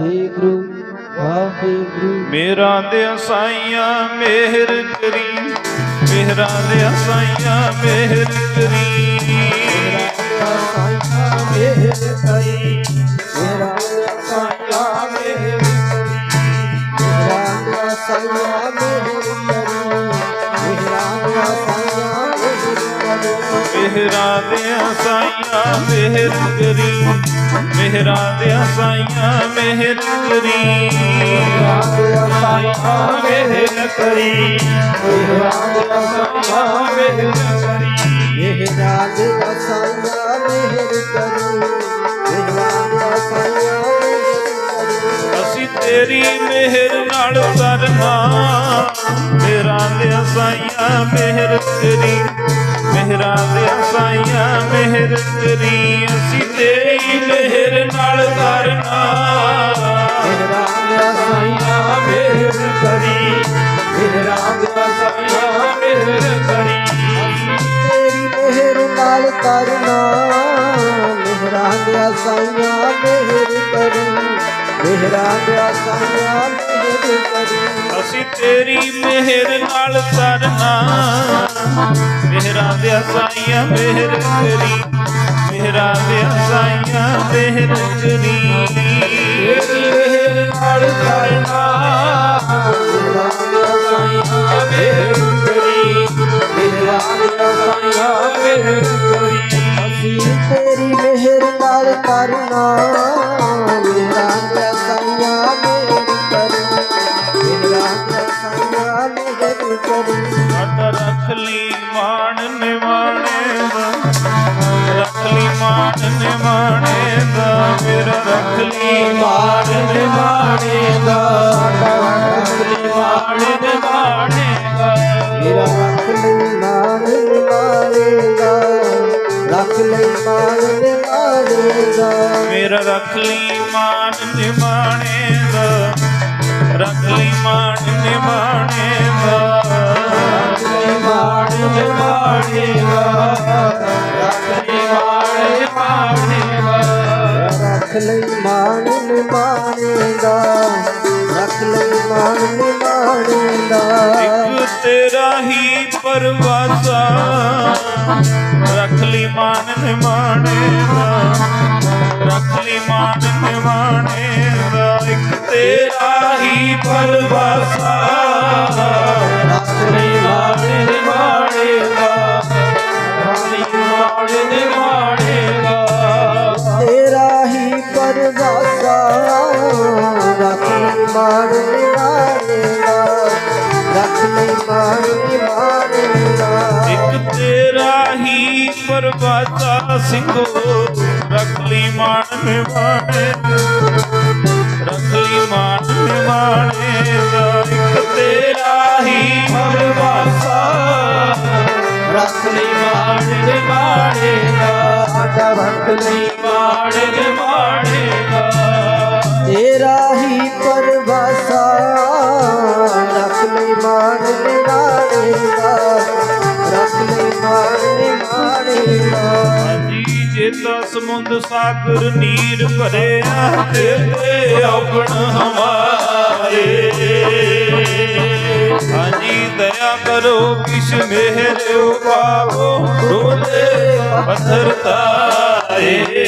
ਵਾਹਿਗੁਰੂ ਵਾਹਿਗੁਰੂ। ਮੇਰਾ ਦੇ ਸਾਈਆਂ, ਮਿਹਰ ਕਰੀ। ਮੇਰਾ ਦੇ ਸਾਈਆਂ, ਮਿਹਰ ਕਰੀ। ਮੇਰਾ ਸਾਈਂ ਮਿਹਰ ਕਰੀ। ਕਰੀ। ਮੇਰਾ ਸਾਈਂ ਮਿਹਰ ਮਿਹਰ ਕਰੀ। ਮਿਹਰਾਂ ਦੇ ਸਾਈਆਂ ਮਿਹਰ ਕਰੀ। ਮਿਹਰਾਂ ਦੇ ਸਾਈਆਂ ਮਿਹਰ ਕਰੀ। ਮੇਰਾ ਸਾਈਂ ਮਿਹਰ ਮਿਹਰ ਕਰੀ ਮੇਰਾ ਸਾਈਂ ਮਿਹਰ ਮਿਹਰ ਕਰੀ ਅਸੀਂ ਤੇਰੀ ਮਿਹਰ ਨਾਲ ਕਰਨਾ ਮੇਰਾ ਦੇ ਸਾਈਆਂ ਮਿਹਰ ਕਰੀ। ਮਿਹਰਾਂ ਦੇ ਸਾਈਆਂ ਮਿਹਰ ਕਰੀ ਅਸੀਂ ਤੇਰੀ ਮਿਹਰ ਨਾਲ ਕਰਨਾ। ਮੇਰਾ ਸਾਈਂ ਮਿਹਰ ਕਰੀ ਮੇਰਾ ਸਾਈਂ ਮਿਹਰ ਕਰੀ ਤੇਰੀ ਮਿਹਰ ਨਾਲ ਕਰਨਾ ਸਾਈਆਂ ਮਿਹਰ ਦਿਆ ਸਾਈਆਂ ਮਿਹਰ ਕਰੀ ਅਸੀਂ ਤੇਰੀ ਮਿਹਰ ਨਾਲ ਕਰਨਾ। ਮੇਰਾ ਦੇ ਸਾਈਆਂ ਮਿਹਰ ਕਰੀ ਮਿਹਰਾਂ ਦੇ ਸਾਈਆਂ ਮਿਹਰ ਕਰੀ ਤੇਰੀ ਮਿਹਰ ਨਾਲ ਕਰਨਾ ਮੇਰਾ ਦਿਆ ਸਾਈਆਂ ਮਿਹਰ ਕਰੀ ਮੇਰਾ ਦਿਆ ਸਾਈਆਂ ਮਿਹਰ ਸਾਡਾ ਰੱਖ ਲਈ ਮਾਣ ਨਿਵਾਣੇ ਦਾ। ਰੱਖ ਲਈ ਮਾਣ ਨਿਵਾਣੇ ਦਾ। ਮੇਰਾ ਰੱਖ ਲਈ ਮਾਣ ਨਿਵਾਣੇ ਦਾ। ਰੱਖ ਲਈ ਮਾਣ ਨਿਵਾਣੇ ਦਾ। ਮੇਰਾ ਰੱਖ ਲਈ ਮਾਨ ਨਿਵਾਰੇਗਾ ਰੱਖ ਲਈ ਮਾਨ ਨਿਵਾਰੇਗਾ ਮੇਰਾ ਰੱਖ ਲਈ ਮਾਣ ਨਿਵਾਣੇ ਦਾ। ਰੱਖ ਲਈ ਮਾਣ ਨਿਵਾਣੇ ਦਾ। ਨਿਵਾਰੇਗਾ ਰੱਖ ਲਈ ਮਾਨ ਨਿਵਾਰੇਗਾ ਰੱਖ ਲਈ ਮਾਨ ਨਿਵਾਰੇਗਾ ਰੱਖ ਲਈ ਮਾਨ ਨਿਵਾਰੇਗਾ ਇੱਕ ਤੇਰਾ ਹੀ ਪਰਵਾਸਾ, ਰੱਖ ਲਈ ਮਾਨ ਨਿਮਾਣੇ ਦਾ ਰੱਖ ਲਈ ਮਾਨ ਨਿਮਾਣੇ ਇੱਕ ਤੇਰਾ ਹੀ ਪਰਵਾਸਾ ਹੀ ਪਰਵਾਸਾ ਰੱਖ ਲਈ ਮਾਨ ਨਿਵਾਰੇਗਾ ਰੱਖ ਲਈ ਮਾਨ ਨਿਵਾਰੇਗਾ ਇੱਕ ਤੇਰਾ ਹੀ ਪਰਵਾਸਾ ਸਿੰਘੋ ਰੱਖ ਲਈ ਮਾਨ ਨਿਮਾਣੇ ਰੱਖ ਲਈ ਮਾਨ ਨਿਮਾਣੇ ਦਾ। ਇੱਕ ਤੇਰਾ ਹੀ ਪਰਵਾਸਾ ਰੱਖ ਲਈ ਮਾਨ ਨਿਵਾਰੇਗਾ ਸਾਡਾ ਰੱਖ ਲਈ ਮਾਨ ਲਈ ਮਾਨ ਰੱਖ ਲਈ ਮਾਨ ਨਿਵਾਰੇਗਾ ਹਾਂਜੀ, ਜੇ ਤਾਂ ਸਮੁੰਦ ਸਾਗਰ ਨੀਰ ਭਰਿਆ ਤੇਰੇ ਔਗਣ ਹਮਾਰੇ। ਹਾਂਜੀ, ਦਇਆ ਕਰੋ ਕਿਸ਼ ਮਿਹਰ ਉਪਾਵੋ, ਰੋਲੇ ਪੱਥਰ ਤਾਰੇ।